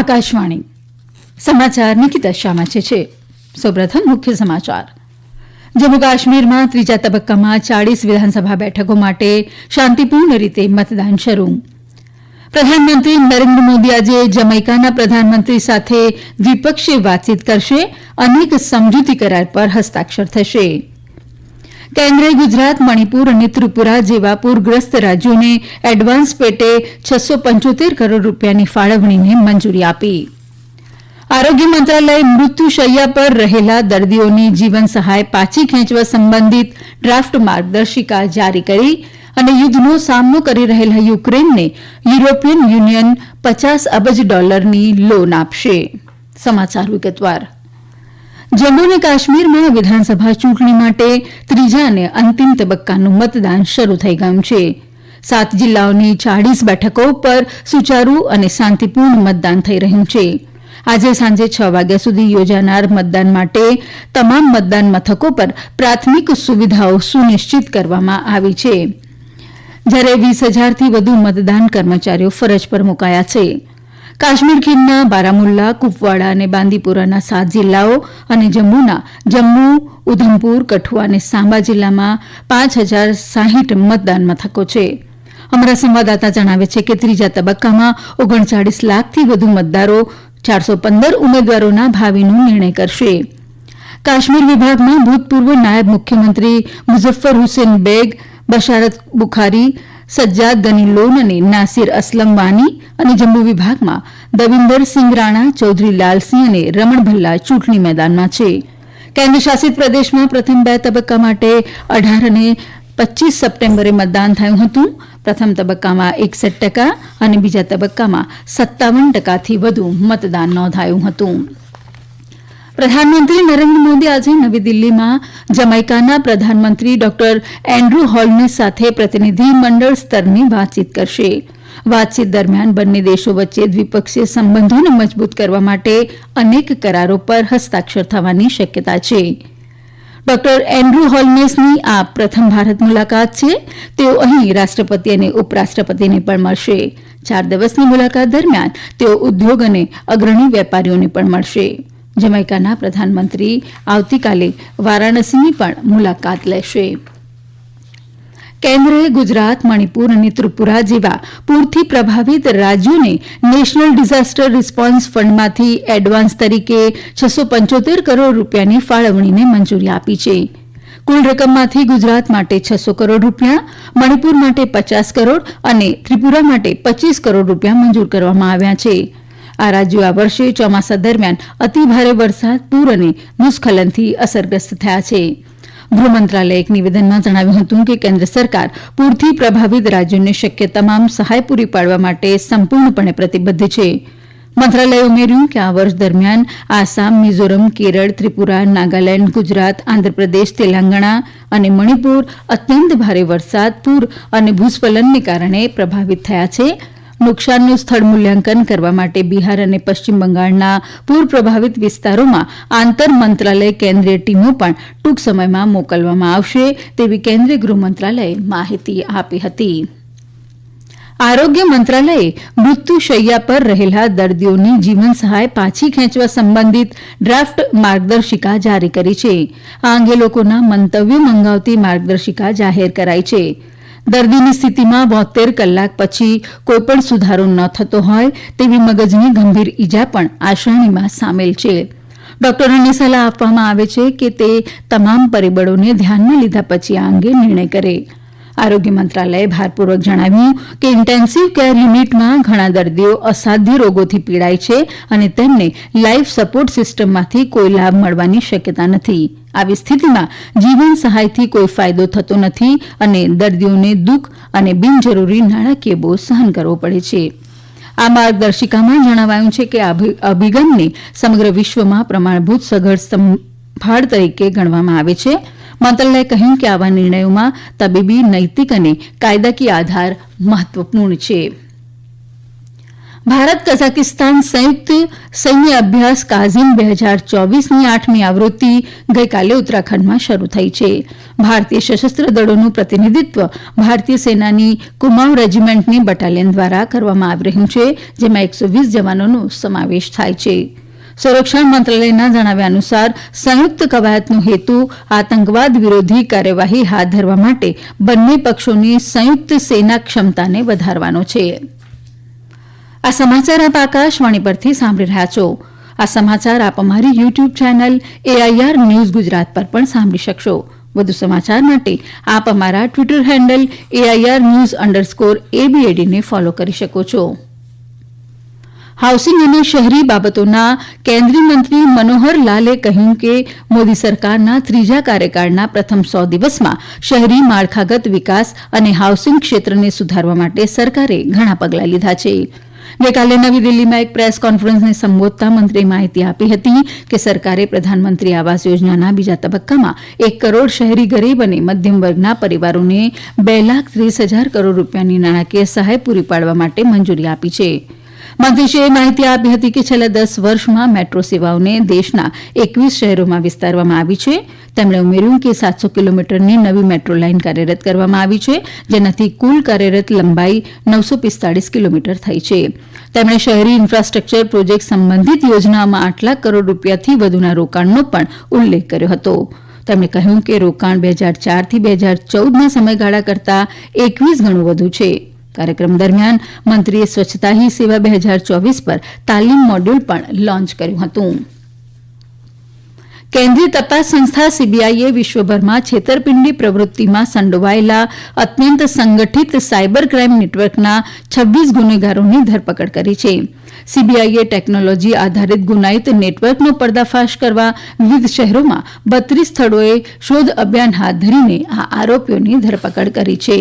આકાશવાણી. સમાચાર નિકિતા શાહ છે. સૌપ્રથમ મુખ્ય સમાચાર. જમ્મુ કાશ્મીરમાં ત્રીજા તબક્કામાં ચાળીસ વિધાનસભા બેઠકો માટે શાંતિપૂર્ણ રીતે મતદાન શરૂ. પ્રધાનમંત્રી નરેન્દ્ર મોદી આજે જમૈકાના પ્રધાનમંત્રી સાથે દ્વિપક્ષીય વાતચીત કરશે. અનેક સમજૂતી કરાર પર હસ્તાક્ષર થશે. કેન્દ્રએ ગુજરાત, મણિપુર અને ત્રિપુરા જેવા પૂરગ્રસ્ત રાજ્યોને એડવાન્સ પેટે છસો પંચોતેર કરોડ રૂપિયાની ફાળવણીને મંજૂરી આપી. આરોગ્ય મંત્રાલયે મૃત્યુશૈયા પર રહેલા દર્દીઓની જીવન સહાય પાછી ખેંચવા સંબંધિત ડ્રાફ્ટ માર્ગદર્શિકા જારી કરી અને યુદ્ધનો સામનો કરી રહેલા યુક્રેનને યુરોપિયન યુનિયન પચાસ અબજ ડોલરની લોન આપશે. સમાચાર વિગતવાર. જમ્મુ અને કાશ્મીરમાં વિધાનસભા ચૂંટણી માટે ત્રીજા અને અંતિમ તબક્કાનું મતદાન શરૂ થઈ ગયું છે. સાત જિલ્લાઓની ચાળીસ બેઠકો પર સુચારુ અને શાંતિપૂર્ણ મતદાન થઈ રહ્યું છે. આજે સાંજે છ વાગ્યા સુધી યોજાનાર મતદાન માટે તમામ મતદાન મથકો પર પ્રાથમિક સુવિધાઓ સુનિશ્ચિત કરવામાં આવી છે. જ્યારે વીસ હજારથી વધુ મતદાન કર્મચારીઓ ફરજ પર મુકાયા છે. કાશ્મીર ખીણના બારામુલ્લા, કુપવાડા અને બાંદીપોરાના સાત જિલ્લાઓ અને જમ્મુના જમ્મુ, ઉધમપુર, કઠુઆ અને સાંબા જિલ્લામાં પાંચ હજાર સાહીઠ મતદાન મથકો છે. અમારા સંવાદદાતા જણાવે છે કે ત્રીજા તબક્કામાં ઓગણચાળીસ લાખથી વધુ મતદારો ચારસો પંદર ઉમેદવારોના ભાવિનો નિર્ણય કરશે. કાશ્મીર વિભાગમાં ભૂતપૂર્વ નાયબ મુખ્યમંત્રી મુઝફ્ફર હુસેન બેગ, બશારત બુખારી સજ્જાદ ગની લોન અને નાસિર અસલમ વાની અને જમ્મુ વિભાગમાં દવિન્દર સિંહ રાણા, ચૌધરી લાલસિંહ અને રમણ ભલ્લા ચૂંટણી મેદાનમાં છે. કેન્દ્ર શાસિત પ્રદેશમાં પ્રથમ બે તબક્કા માટે અઢાર અને પચ્ચીસ સપ્ટેમ્બરે મતદાન થયું હતું. પ્રથમ તબક્કામાં એકસઠ ટકા અને બીજા તબક્કામાં સત્તાવન ટકાથી વધુ મતદાન નોંધાયું હતું. પ્રધાનમંત્રી નરેન્દ્ર મોદી આજે નવી દિલ્હીમાં જમૈકાના પ્રધાનમંત્રી ડોક્ટર એન્ડ્રુ હોલની સાથે પ્રતિનિધિ મંડળ સ્તરની વાતચીત કરશે. વાતચીત દરમિયાન બંને દેશો વચ્ચે દ્વિપક્ષીય સંબંધોને મજબૂત કરવા માટે અનેક કરારો પર હસ્તાક્ષર થવાની શક્યતા છે. ડોક્ટર એન્ડ્રુ હોલમેસની આ પ્રથમ ભારત મુલાકાત છે. તેઓ અહીં રાષ્ટ્રપતિ અને ઉપરાષ્ટ્રપતિને પણ મળશે. ચાર દિવસની મુલાકાત દરમિયાન તેઓ ઉદ્યોગ અને અગ્રણી વેપારીઓને પણ મળશે. જમૈકાના પ્રધાનમંત્રી આવતીકાલે વારાણસીની પણ મુલાકાત લેશે. કેન્દ્રએ ગુજરાત, મણિપુર અને ત્રિપુરા જેવા પૂરથી પ્રભાવિત રાજ્યોને નેશનલ ડિઝાસ્ટર રિસ્પોન્સ ફંડમાંથી એડવાન્સ તરીકે છસો પંચોતેર કરોડ રૂપિયાની ફાળવણીને મંજૂરી આપી છે. કુલ રકમમાંથી ગુજરાત માટે છસો કરોડ રૂપિયા, મણિપુર માટે પચાસ કરોડ અને ત્રિપુરા માટે પચીસ કરોડ રૂપિયા મંજૂર કરવામાં આવ્યા છે. આ રાજ્યો આ વર્ષે ચોમાસા દરમિયાન અતિભારે વરસાદ, પૂર અને ભૂસ્ખલનથી અસરગ્રસ્ત થયા છે. ગૃહ એક નિવેદનમાં જણાવ્યું હતું કે કેન્દ્ર સરકાર પૂરથી પ્રભાવિત રાજ્યોને શક્ય તમામ સહાય પૂરી પાડવા માટે સંપૂર્ણપણે પ્રતિબદ્ધ છે. મંત્રાલયે ઉમેર્યું કે આ વર્ષ દરમિયાન આસામ, મિઝોરમ, કેરળ, ત્રિપુરા, નાગાલેન્ડ, ગુજરાત, આંધ્રપ્રદેશ, તેલંગાણા અને મણિપુર અત્યંત ભારે વરસાદ, પૂર અને ભૂસ્ખલનને કારણે પ્રભાવિત થયા છે. નુકસાનનું સ્થળ મૂલ્યાંકન કરવા માટે બિહાર અને પશ્ચિમ બંગાળના પૂર પ્રભાવિત વિસ્તારોમાં આંતર મંત્રાલય કેન્દ્રીય ટીમો પણ ટૂંક સમયમાં મોકલવામાં આવશે તેવી કેન્દ્રીય ગૃહ મંત્રાલયે માહિતી આપી હતી. આરોગ્ય મંત્રાલયે મૃત્યુશૈયા પર રહેલા દર્દીઓની જીવન સહાય પાછી ખેંચવા સંબંધિત ડ્રાફ્ટ માર્ગદર્શિકા જારી કરી છે. આ અંગે લોકોના મંતવ્યો મંગાવતી માર્ગદર્શિકા જાહેર કરાઈ છે. દર્દીની સ્થિતિમાં બોત્તેર કલાક પછી કોઈપણ સુધારો ન થતો હોય તેવી મગજની ગંભીર ઈજા પણ આ શ્રેણીમાં સામેલ છે. ડોકટરોને સલાહ આપવામાં આવે છે કે તે તમામ પરિબળોને ધ્યાનમાં લીધા પછી આ અંગે નિર્ણય કરે. આરોગ્ય મંત્રાલયે ભારપૂર્વક જણાવ્યું કે ઇન્ટેન્સિવ કેર યુનિટમાં ઘણા દર્દીઓ અસાધ્ય રોગોથી પીડાય છે અને તેમને લાઈફ સપોર્ટ સિસ્ટમમાંથી કોઈ લાભ મળવાની શક્યતા નથી. આવી સ્થિતિમાં જીવન સહાયથી કોઈ ફાયદો થતો નથી અને દર્દીઓને દુઃખ અને બિનજરૂરી નાણાકીય બોજ સહન કરવો પડે છે. આ માર્ગદર્શિકામાં જણાવાયું છે કે આ અભિગમને સમગ્ર વિશ્વમાં પ્રમાણભૂત સઘળ સંભાળ તરીકે ગણવામાં આવે છે. મંત્રાલયે કહ્યું કે આવા નિર્ણયોમાં તબીબી, નૈતિક અને કાયદાકીય આધાર મહત્વપૂર્ણ છે. ભારત કઝાકિસ્તાન સંયુક્ત સૈન્ય અભ્યાસ કાઝિમ બે હજાર ચોવીસની આઠમી આવૃત્તિ ગઈકાલે ઉત્તરાખંડમાં શરૂ થઈ છે. ભારતીય સશસ્ત્ર દળોનું પ્રતિનિધિત્વ ભારતીય સેનાની કુમાઉ રેજીમેન્ટની બટાલિયન દ્વારા કરવામાં આવી રહ્યું છે, જેમાં એકસો વીસ જવાનોનો સમાવેશ થાય છે. સંરક્ષણ મંત્રાલયના જણાવ્યા અનુસાર, સંયુક્ત કવાયતનો હેતુ આતંકવાદ વિરોધી કાર્યવાહી હાથ ધરવા માટે બંને પક્ષોની સંયુક્ત સેના ક્ષમતાને વધારવાનો છે. આ સમાચાર આપ આકાશવાણી પરથી સાંભળી રહ્યા છો. આ સમાચાર આપ અમારી YouTube channel AIR news Gujarat પર પણ સાંભળી શકશો. વધુ સમાચાર માટે આપ અમારા Twitter handle AIR news underscore એબીએડીને follow કરી શકો છો. હાઉસિંગ અને શહેરી બાબતોના કેન્દ્રીય મંત્રી મનોહર લાલે કહ્યું કે મોદી સરકારના ત્રીજા કાર્યકાળના પ્રથમ સો દિવસમાં શહેરી માળખાગત વિકાસ અને હાઉસિંગ ક્ષેત્રને સુધારવા માટે સરકારે ઘણા પગલાં લીધા છે. ગઈકાલે નવી દિલ્હીમાં એક પ્રેસ કોન્ફરન્સને સંબોધતા મંત્રીએ માહિતી આપી હતી કે સરકારે પ્રધાનમંત્રી આવાસ યોજનાના બીજા તબક્કામાં એક કરોડ શહેરી ગરીબ અને મધ્યમ વર્ગના પરિવારોને બે લાખ ત્રીસ હજાર કરોડ રૂપિયાની નાણાકીય સહાય પૂરી પાડવા માટે મંજૂરી આપી છે. મંત્રીશ્રીએ માહિતી આપી હતી કે છેલ્લા દસ વર્ષમાં મેટ્રો સેવાઓને દેશના એકવીસ શહેરોમાં વિસ્તારવામાં આવી છે. તેમણે ઉમેર્યું કે સાતસો કિલોમીટરની નવી મેટ્રો લાઇન કાર્યરત કરવામાં આવી છે, જેનાથી કુલ કાર્યરત લંબાઈ નવસો પિસ્તાળીસ કિલોમીટર થઈ છે. તેમણે શહેરી ઇન્ફ્રાસ્ટ્રક્ચર પ્રોજેક્ટ સંબંધિત યોજનાઓમાં આઠ લાખ કરોડ રૂપિયાથી વધુના રોકાણનો પણ ઉલ્લેખ કર્યો હતો. તેમણે કહ્યું કે રોકાણ બે હજાર ચારથી બે હજાર ચૌદના સમયગાળા કરતાં એકવીસ ગણું વધુ છે. કાર્યક્રમ દરમિયાન મંત્રીએ સ્વચ્છતા હી સેવા બે હજાર ચોવીસ પર તાલીમ મોડ્યુલ પણ લોન્ચ કર્યું હતું. કેન્દ્રીય તપાસ સંસ્થા સીબીઆઈએ વિશ્વભરમાં છેતરપિંડી પ્રવૃત્તિમાં સંડોવાયેલા અત્યંત સંગઠિત સાયબર ક્રાઇમ નેટવર્કના છવ્વીસ ગુનેગારોની ધરપકડ કરી છે. સીબીઆઈએ ટેકનોલોજી આધારિત ગુનાઇત નેટવર્કનો પર્દાફાશ કરવા વિવિધ શહેરોમાં બત્રીસ સ્થળોએ શોધ અભિયાન હાથ ધરીને આ આરોપીઓની ધરપકડ કરી છે.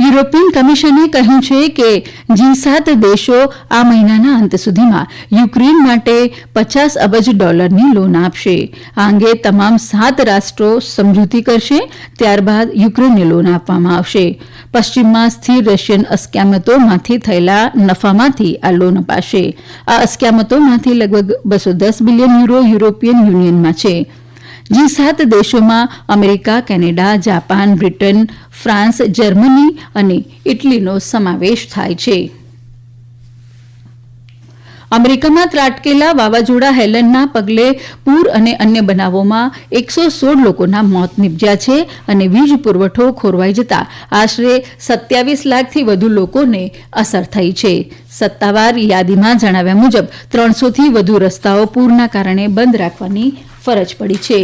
યુરોપિયન કમિશને કહ્યું છે કે જી સાત દેશો આ મહિનાના અંત સુધીમાં યુક્રેન માટે પચાસ અબજ ડોલરની લોન આપશે. આ અંગે તમામ સાત રાષ્ટ્રો સમજૂતી કરશે, ત્યારબાદ યુક્રેનને લોન આપવામાં આવશે. પશ્ચિમમાં સ્થિર રશિયન અસ્ક્યામતોમાંથી થયેલા નફામાંથી આ લોન અપાશે. આ અસ્ક્યામતોમાંથી લગભગ બસો દસ બિલિયન યુરો યુરોપિયન યુનિયનમાં છે. જી સાત દેશોમાં America, Canada, Japan, Britain, France, Germany અને ઇટલીનો સમાવેશ થાય છે. અમેરિકામાં ત્રાટકેલા વાવાઝોડા હેલનના પગલે પૂર અને અન્ય બનાવોમાં એકસો સોળ લોકોના મોત નીપજ્યા છે અને વીજ પુરવઠો ખોરવાઈ જતા આશરે સત્યાવીસ લાખથી વધુ લોકોને અસર થઈ છે. સત્તાવાર યાદીમાં જણાવ્યા મુજબ, ત્રણસોથી વધુ રસ્તાઓ પૂરના કારણે બંધ રાખવાની ફરજ પડી છે.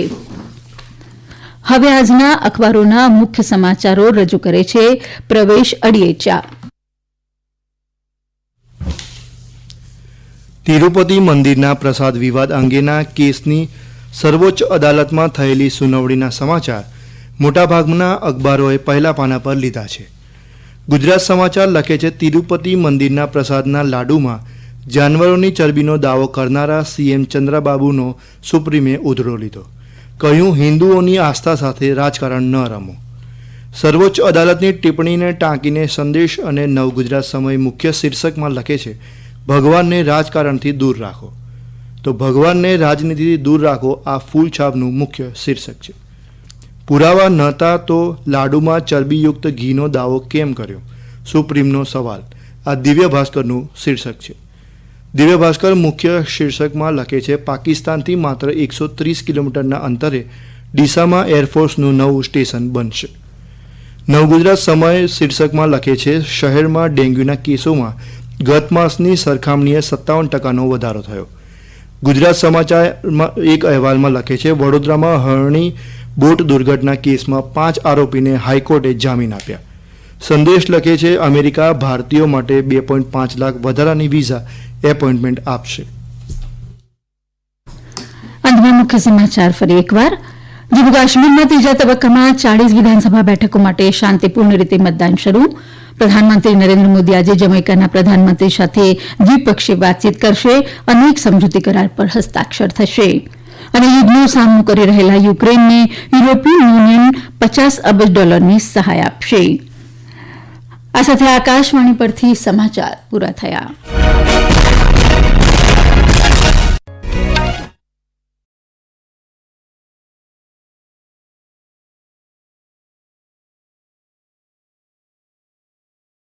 હવે આજના અખબારોના મુખ્ય સમાચારો રજૂ કરે છે પ્રવેશ અડિયેચા. તિરુપતિ મંદિરના પ્રસાદ વિવાદ અંગેના કેસની સર્વોચ્ચ અદાલતમાં થયેલી સુનાવણીના સમાચાર મોટાભાગના અખબારોએ પહેલા પાના પર લીધા છે. ગુજરાત સમાચાર લખે છે, તિરુપતિ મંદિરના પ્રસાદના લાડુમાં જાનવરોની ચરબીનો દાવો કરનારા સીએમ ચંદ્રબાબુનો સુપ્રીમે ઉધડો લીધો. કહ્યું, હિન્દુઓની આસ્થા સાથે રાજકારણ ન રમો. સર્વોચ્ચ અદાલતની ટિપ્પણીને ટાંકીને સંદેશ અને નવગુજરાત સમય મુખ્ય શીર્ષકમાં લખે છે, ભગવાનને રાજકારણથી દૂર રાખો. તો ભગવાનને રાજનીતિથી દૂર રાખો આ ફૂલછાપનું મુખ્ય શીર્ષક છે. પુરાવા નહોતા તો લાડુમાં ચરબીયુક્ત ઘીનો દાવો કેમ કર્યો? સુપ્રીમનો સવાલ. આ દિવ્ય ભાસ્કરનું શીર્ષક છે. દિવ્ય ભાસ્કર મુખ્ય શીર્ષકમાં લખે છે, પાકિસ્તાનથી માત્ર એકસો ત્રીસ કિલોમીટરના અંતરે ડીસામાં એરફોર્સનું નવું સ્ટેશન બનશે. નવગુજરાત સમય શીર્ષકમાં લખે છે, શહેરમાં ડેન્ગ્યુના કેસોમાં ગત માસની સરખામણીએ સત્તાવન ટકાનો વધારો થયો. ગુજરાત સમાચારમાં એક અહેવાલમાં લખે છે, વડોદરામાં હરણી બોટ દુર્ઘટના કેસમાં પાંચ આરોપીને હાઈકોર્ટે જામીન આપ્યા. સંદેશ લખે છે, અમેરિકા ભારતીયો માટે બે પોઈન્ટ પાંચ લાખ વધારાની વિઝા એપોઇન્ટમેન્ટ આપશે. મુખ્ય સમાચાર ફરી એકવાર. જમ્મુ કાશ્મીરમાં ત્રીજા તબક્કામાં ચાળીસ વિધાનસભા બેઠકો માટે શાંતિપૂર્ણ રીતે મતદાન શરૂ. પ્રધાનમંત્રી નરેન્દ્ર મોદી આજે જમૈકાના પ્રધાનમંત્રી સાથે દ્વિપક્ષીય વાતચીત કરશે. અનેક સમજૂતી કરાર પર હસ્તાક્ષર થશે. અને યુદ્ધનો સામનો કરી રહેલા યુક્રેનને યુરોપીયન યુનિયન પચાસ અબજ ડોલરની સહાય આપશે. આ સાથે આકાશવાણી પરથી સમાચાર પૂરા થયા.